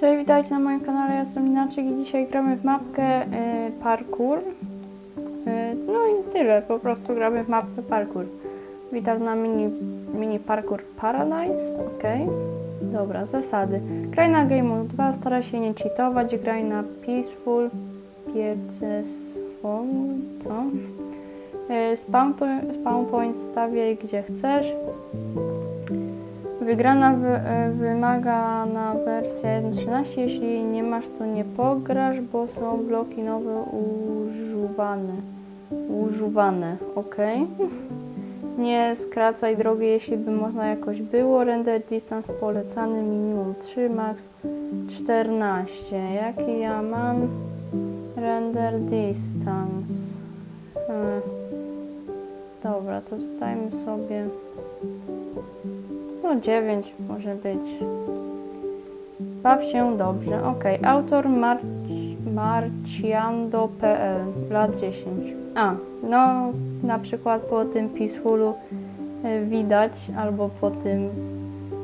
Cześć, witajcie na moim kanale, ja jestem Inaczek i dzisiaj gramy w mapkę y, parkour. Y, no i tyle, po prostu gramy w mapkę parkour. Witam na mini, mini parkour Paradise, ok. Dobra, zasady. Graj na Game Mode 2, staraj się nie cheatować, graj na Peaceful, Peaceful, co? Y, spawn, to, spawn point stawiaj gdzie chcesz. Wygrana wy, e, wymagana wersja 1.13. Jeśli nie masz, to nie pograsz, bo są bloki nowe używane. Używane, ok. Nie skracaj drogi, jeśli by można jakoś było. Render distance polecany minimum 3, max 14. Jaki ja mam? Render distance. Hmm. Dobra, to zdajmy sobie. No 9 może być. Baw się dobrze. Ok, autor Mar marciando.pl lat 10. A, no na przykład po tym Peacefulu y, widać, albo po tym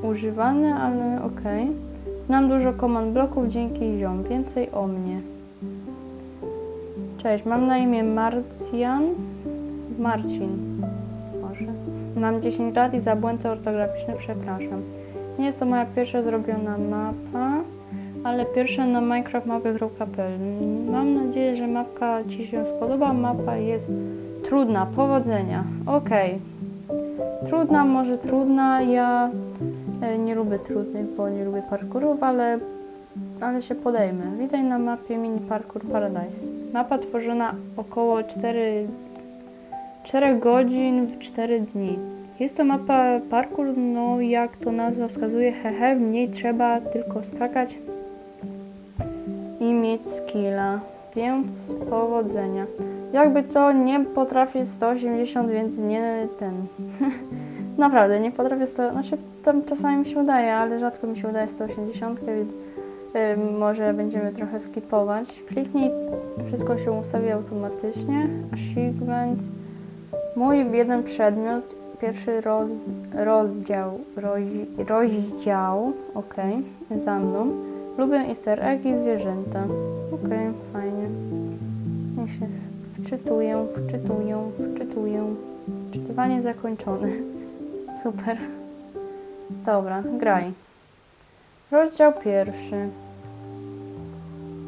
używany, ale ok. Znam dużo komand bloków, dzięki ziom. Więcej o mnie. Cześć, mam na imię Marcjan. Marcin. Mam 10 lat i za błędy ortograficzne przepraszam. Nie jest to moja pierwsza zrobiona mapa, ale pierwsza na minecraftmapy.pl. Mam nadzieję, że mapka Ci się spodoba. Mapa jest trudna. Powodzenia. Okej. Trudna, może trudna. Ja e, nie lubię trudnych, bo nie lubię parkurów, ale, ale się podejmę. Witaj na mapie Mini Parkour Paradise. Mapa tworzona około 4 4 godzin w 4 dni. Jest to mapa parkour, no jak to nazwa wskazuje, hehe, w niej trzeba tylko skakać i mieć skilla, więc powodzenia. Jakby co, nie potrafię 180, więc nie ten. Naprawdę, nie potrafię 100, znaczy tam czasami mi się udaje, ale rzadko mi się udaje 180, więc y, może będziemy trochę skipować. Kliknij, wszystko się ustawi automatycznie. Achievement. Mój jeden przedmiot, pierwszy roz, rozdział, roz, rozdział, ok, za mną. Lubię easter egg i zwierzęta. Ok, fajnie. Niech się wczytuję, wczytuję, wczytuję. Wczytywanie zakończone. Super. Dobra, graj. Rozdział pierwszy.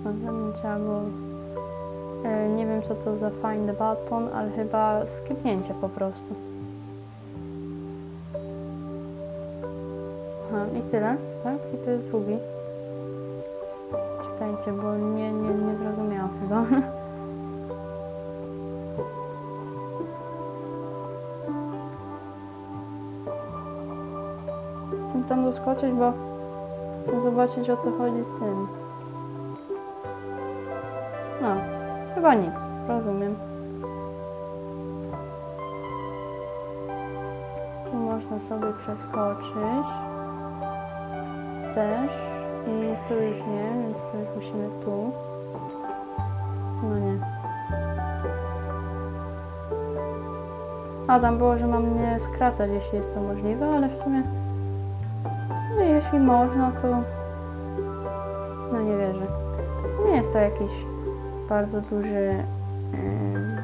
Bo E, Nie wiem co to za find button, ale chyba skipnięcie po prostu. Aha, i tyle, tak? I to jest drugi. Czekajcie, bo nie, nie, nie zrozumiałam chyba. Chcę tam doskoczyć, bo chcę zobaczyć o co chodzi z tym. Chyba nic, rozumiem. Tu można sobie przeskoczyć. Też. I tu już nie, więc tu już musimy tu. No nie. A tam było, że mam nie skracać, jeśli jest to możliwe, ale w sumie w sumie jeśli można, to no nie wierzę. Nie jest to jakiś bardzo duży em,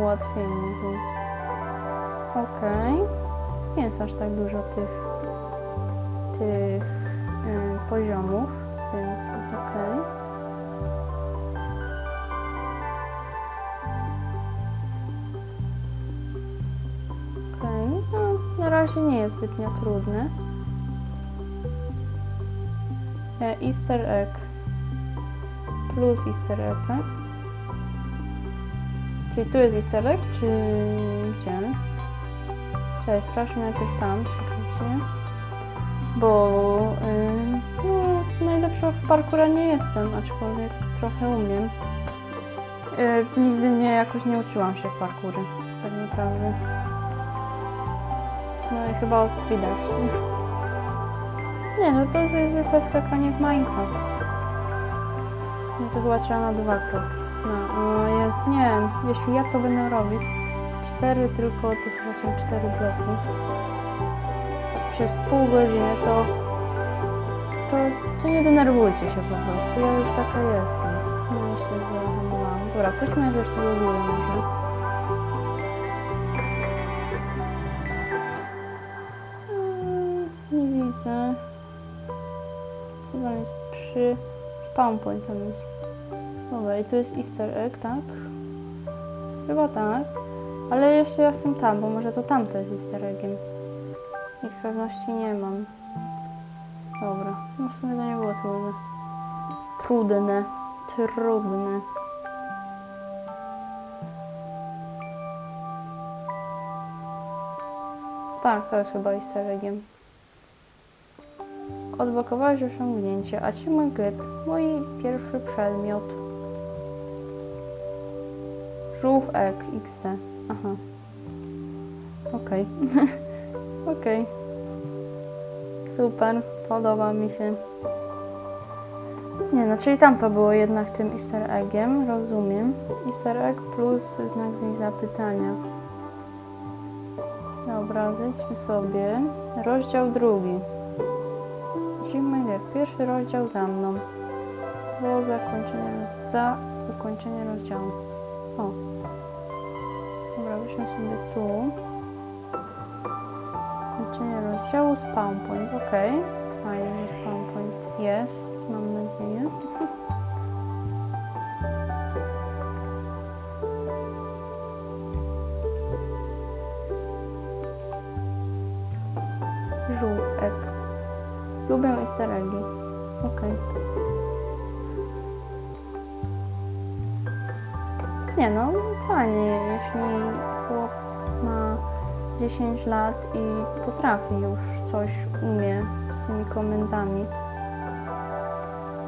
ułatwienie, więc okej. Nie jest aż tak dużo tych tych em, poziomów, więc jest okej. Okej, no na razie nie jest zbytnio trudne. E, Easter egg plus easter egg, tak? Czyli tu jest easter egg, czy gdzie? Cześć, sprawdźmy najpierw tam, czekajcie. Bo yy, no, najlepsza w parkoura nie jestem, aczkolwiek trochę umiem. Yy, nigdy nie, jakoś nie uczyłam się parkoury, tak naprawdę. No i chyba widać. Nie, no to jest zwykłe skakanie w Minecraft. No to chyba trzeba na dwa kroki. No, jest, nie jeśli ja to będę robić, cztery tylko, to chyba są cztery bloki. Przez pół godziny to, to Czy nie denerwujcie się po prostu, ja już taka jestem. No myślę, że mam. Dobra, pójdźmy tu do góry może. Mm, Nie widzę. Co tam jest przy spawn point tam jest. Dobra, i tu jest easter egg, tak? Chyba tak. Ale jeszcze ja chcę tam, bo może to tamto jest easter eggiem. Ich pewności nie mam. Dobra, no w sumie to nie było trudne. Trudne. Trudne. Tak, to jest chyba easter eggiem. Odblokowałeś osiągnięcie. Achievement Get. Mój pierwszy przedmiot. Żółw egg XT. Aha. Okej. Okej. Super. Podoba mi się. Nie, no czyli tam to było jednak tym easter eggiem. Rozumiem. Easter egg plus znak zapytania. Dobra, zejdźmy sobie. Rozdział drugi. Achievement Get. Pierwszy rozdział za mną. Po zakończenie, roz- za ukończenie rozdziału. O. Dobra, weźmy sobie tu. Ukończenie rozdziału spawn point. Ok. Fajnie, że spawn point jest. Mam nadzieję. Nie no, fajnie, jeśli chłop ma 10 lat i potrafi już coś umie z tymi komendami.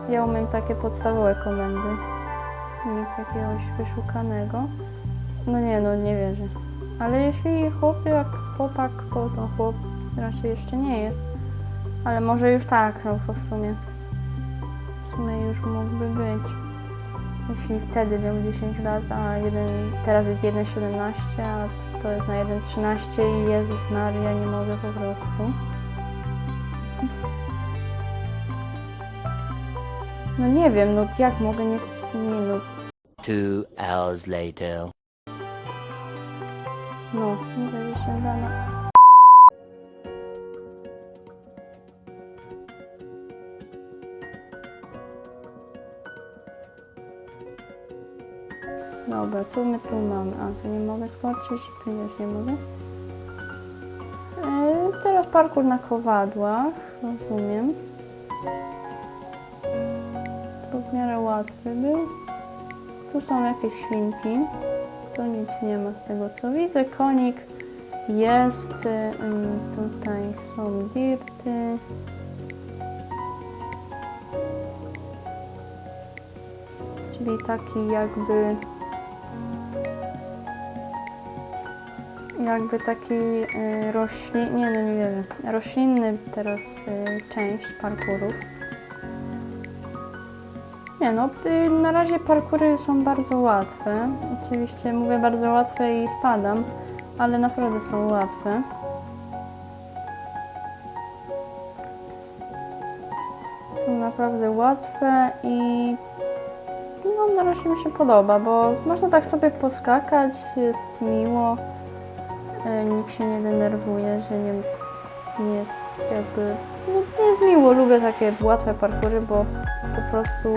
Ja umiem takie podstawowe komendy. Nic jakiegoś wyszukanego. No nie, no nie wierzę. Ale jeśli chłop jak chłopak, to, to chłop raczej jeszcze nie jest. Ale może już tak, no w sumie. W sumie już mógłby być. Jeśli wtedy miał 10 lat, a jeden, teraz jest 1,17, a to jest na 1,13 i Jezus Maria, nie mogę po prostu. No nie wiem, no jak mogę nie... Nie no, Two hours later. no, nie będzie się dana. Dobra, co my tu mamy? A, tu nie mogę skoczyć, tu też nie mogę. E, teraz parkour na kowadłach, rozumiem. To w miarę łatwy był. Tu są jakieś świnki. Tu nic nie ma z tego co widzę. Konik jest. ym, Tutaj są dirty. Czyli taki jakby. Jakby taki y, roślin... Nie no nie wiem. Roślinny teraz y, część parkurów. Nie no, y, na razie parkury są bardzo łatwe. Oczywiście mówię bardzo łatwe i spadam, ale naprawdę są łatwe. Są naprawdę łatwe i no na razie mi się podoba, bo można tak sobie poskakać, jest miło. Y, Nikt się nie denerwuje, że nie, nie jest jakby... No, jest miło, lubię takie łatwe parkury, bo po prostu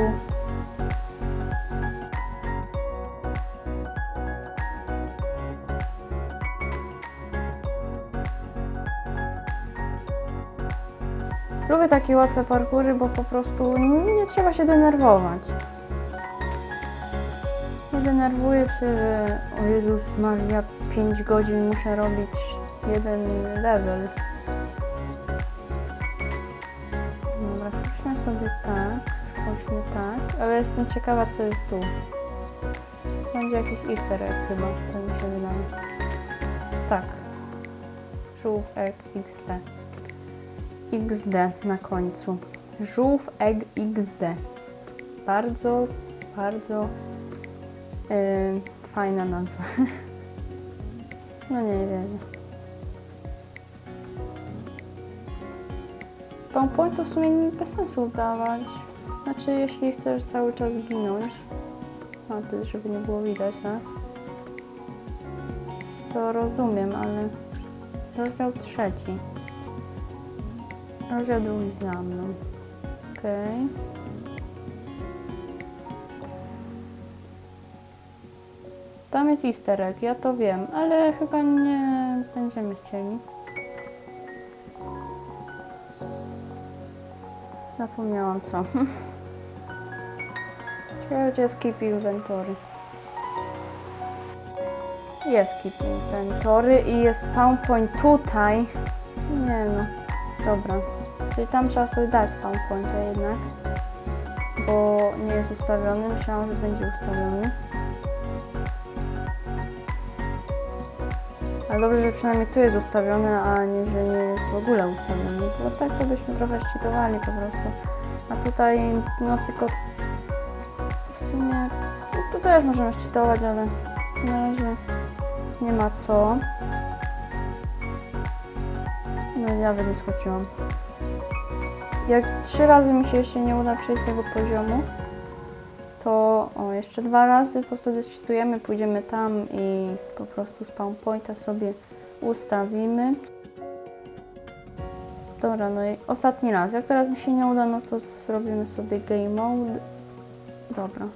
Lubię takie łatwe parkury, bo po prostu nie trzeba się denerwować. Nie denerwuję się, że o Jezus Maria, 5 godzin muszę robić jeden level. Dobra, spójrzmy sobie tak, spójrzmy tak, ale jestem ciekawa co jest tu. Będzie jakiś easter egg chyba, to mi się wydaje. Tak. Żółw egg XT. XD na końcu. Żółw egg XD. Bardzo, bardzo fajna nazwa. no nie wierzę. spawn point to w sumie bez sensu dawać. Znaczy, jeśli chcesz cały czas ginąć, a to jest, żeby nie było widać, tak? To rozumiem, ale rozdział trzeci. Rozdział drugi za mną. Okej. Tam jest easter egg, ja to wiem, ale chyba nie będziemy chcieli. Zapomniałam co. Ciekawe, gdzie jest keep inventory. Jest keep inventory i jest spawn point tutaj. Nie no, dobra. Czyli tam trzeba sobie dać spawn pointa jednak. Bo nie jest ustawiony, myślałam, że będzie ustawiony. Ale dobrze, że przynajmniej tu jest ustawione, a nie, że nie jest w ogóle ustawiony. Bo tak to byśmy trochę ścitowali po prostu. A tutaj, no tylko w sumie, no, tu też możemy ścitować, ale na razie nie ma co. No ja nie skoczyłam. Jak trzy razy mi się jeszcze nie uda przejść tego poziomu, to o, jeszcze dwa razy, to wtedy szczytujemy, pójdziemy tam i po prostu spawn pointa sobie ustawimy. Dobra, no i ostatni raz. Jak teraz mi się nie uda, no to zrobimy sobie game mode. Dobra,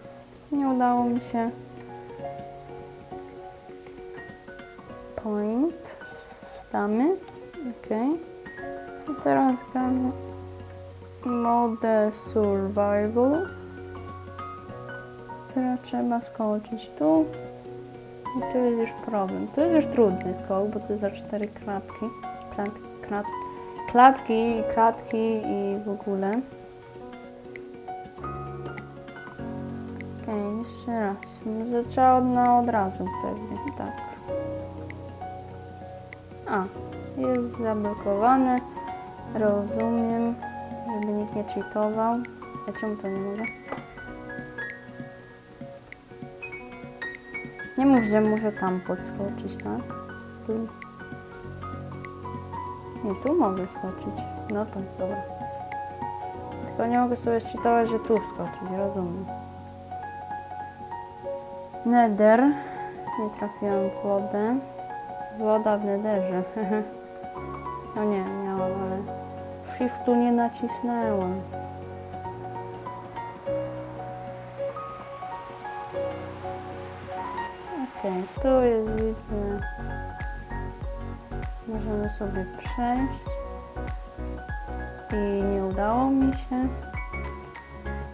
nie udało mi się. Point. Stamy. Ok. I teraz gramy mode survival. Teraz trzeba skoczyć tu. I tu jest już problem. To jest już trudny skok, bo to jest za cztery klatki. Klat, klat, klatki i kratki i w ogóle. Okej, jeszcze raz. Może trzeba od, na od razu pewnie, tak. A, jest zablokowane. Rozumiem, żeby nikt nie cheatował. A czemu to nie mogę? Nie mów, że muszę tam podskoczyć, tak? Tu. Nie, tu mogę skoczyć. No to dobra. Tylko nie mogę sobie szczytować, że tu wskoczyć, rozumiem. Nether. Nie trafiłam w wodę. Woda w nederze. no nie, miałam, ale shiftu nie nacisnęłam. Tu jest widzę. Możemy sobie przejść. I nie udało mi się.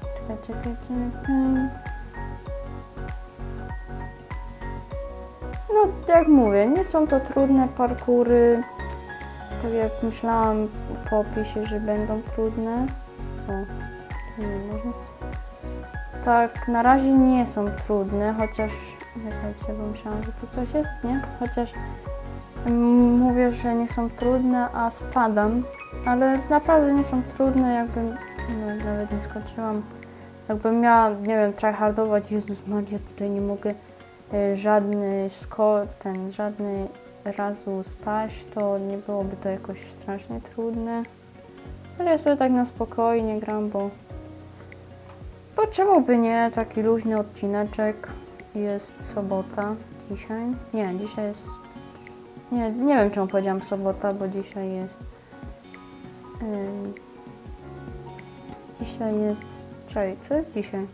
Czekaj, czekaj, czekaj. No, jak mówię, nie są to trudne parkury. Tak jak myślałam po opisie, że będą trudne. O, nie można. Tak, na razie nie są trudne, chociaż. Czekajcie, bo myślałam, że tu coś jest, nie? Chociaż mm, mówię, że nie są trudne, a spadam. Ale naprawdę nie są trudne, jakbym no, nawet nie skoczyłam. Jakbym miała, nie wiem, tryhardować, Jezus Maria, tutaj nie mogę e, żadny sko, ten, żadny razu spaść, to nie byłoby to jakoś strasznie trudne. Ale ja sobie tak na spokojnie gram, bo bo czemu by nie? Taki luźny odcineczek. Jest sobota dzisiaj. Nie, dzisiaj jest. Nie, nie wiem czemu powiedziałam sobota, bo dzisiaj jest. Ym, dzisiaj jest. Czekaj, co jest dzisiaj?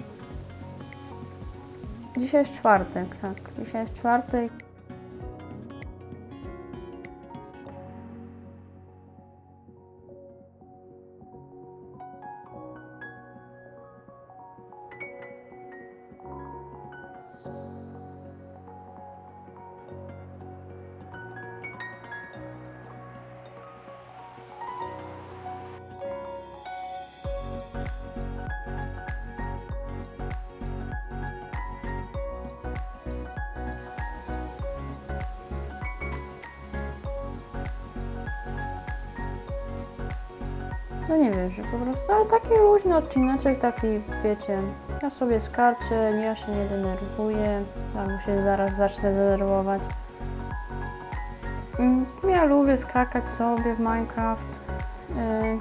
Dzisiaj jest czwartek, tak. Dzisiaj jest czwartek. No nie wierzę po prostu, ale taki luźny odcineczek, taki wiecie, ja sobie skarczę, ja się nie denerwuję, albo się zaraz zacznę denerwować. Mm, Ja lubię skakać sobie w Minecraft. Yy,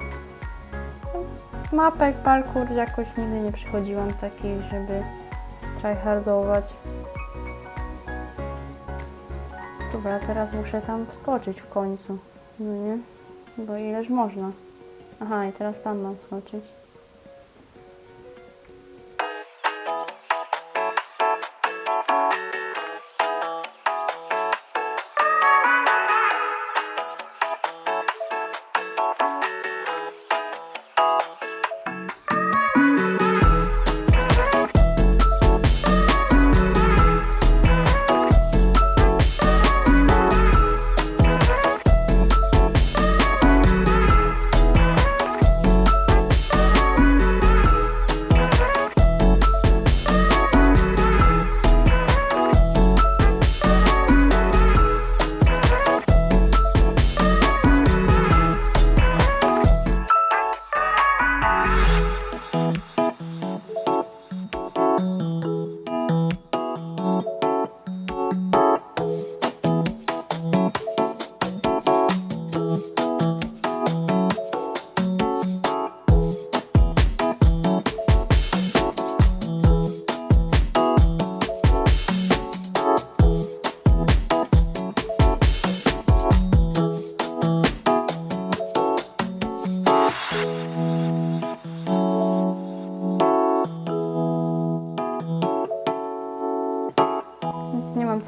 Mapek, parkour jakoś nigdy nie przychodziłam takiej, żeby tryhardować. Dobra, teraz muszę tam wskoczyć w końcu. No nie? Bo ileż można. Aha, i teraz tam mam skoczyć.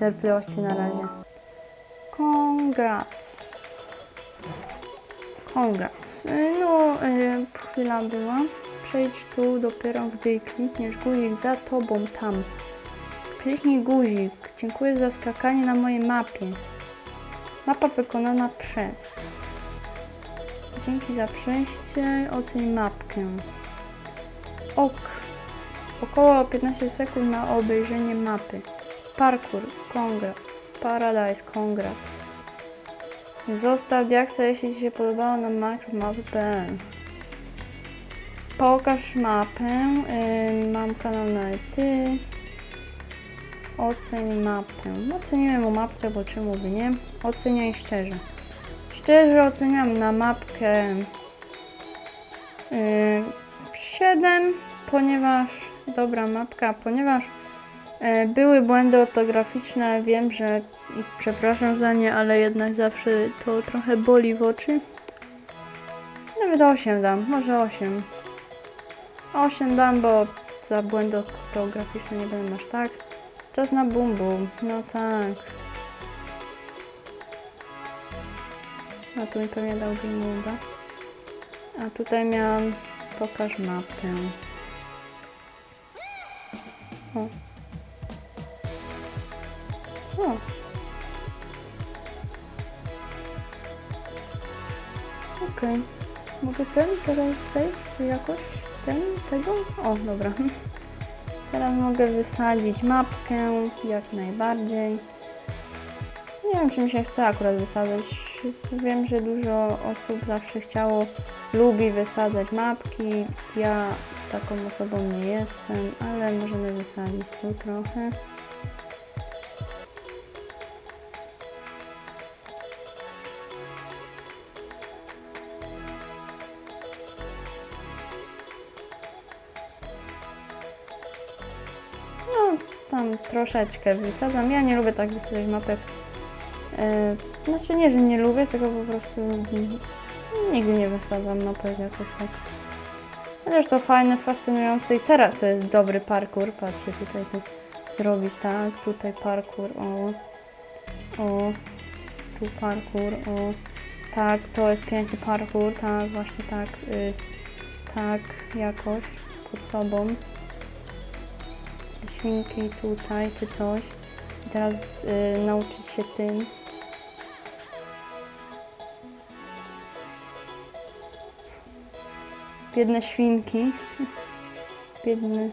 Cierpliwości na razie. Congrats. Congrats. No, y, chwila była. Przejdź tu dopiero, gdy klikniesz guzik za tobą tam. Kliknij guzik. Dziękuję za skakanie na mojej mapie. Mapa wykonana przez. Dzięki za przejście. Oceń mapkę. Ok. Około 15 sekund na obejrzenie mapy. Parkour, congrats. Paradise, congrats. Zostaw diaksa, jeśli Ci się podobało na minecraftmapy.pl Pokaż mapę. Ym, mam kanał na ty. Oceń mapę. Oceniłem mu mapkę, bo czemu by nie? Oceniaj szczerze. Szczerze oceniam na mapkę yy, 7, ponieważ dobra mapka, ponieważ Były błędy ortograficzne, wiem, że przepraszam za nie, ale jednak zawsze to trochę boli w oczy. Nawet 8 dam, może 8. 8 dam, bo za błędy ortograficzne nie będę aż tak. Czas na bum bum, no tak. A tu mi pewnie dał Bimuda. A tutaj miałam pokaż mapę. O. O. Okej. Mogę ten teraz zejść? Czy jakoś ten, tego? O, dobra. Teraz mogę wysadzić mapkę, jak najbardziej. Nie wiem, czy mi się chce akurat wysadzać. Wiem, że dużo osób zawsze chciało, lubi wysadzać mapki. Ja taką osobą nie jestem, ale możemy wysadzić tu trochę. Troszeczkę wysadzam. Ja nie lubię tak wysadzać mapek. E, znaczy nie, że nie lubię, tylko po prostu nigdy nie wysadzam mapek jakoś tak. Chociaż to fajne, fascynujące i teraz to jest dobry parkour. Patrzcie, tutaj tu zrobić tak, tutaj parkour, o, o, tu parkour, o, tak, to jest piękny parkour, tak, właśnie tak, y, tak, jakoś pod sobą świnki tutaj czy coś. Teraz y, nauczyć się tym. Biedne świnki. Biedne,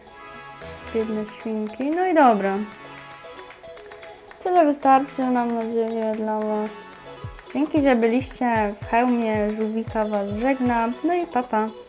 biedne świnki. No i dobra. Tyle wystarczy, mam nadzieję, dla Was. Dzięki, że byliście w hełmie. Żółwika Was żegna. No i papa. Pa.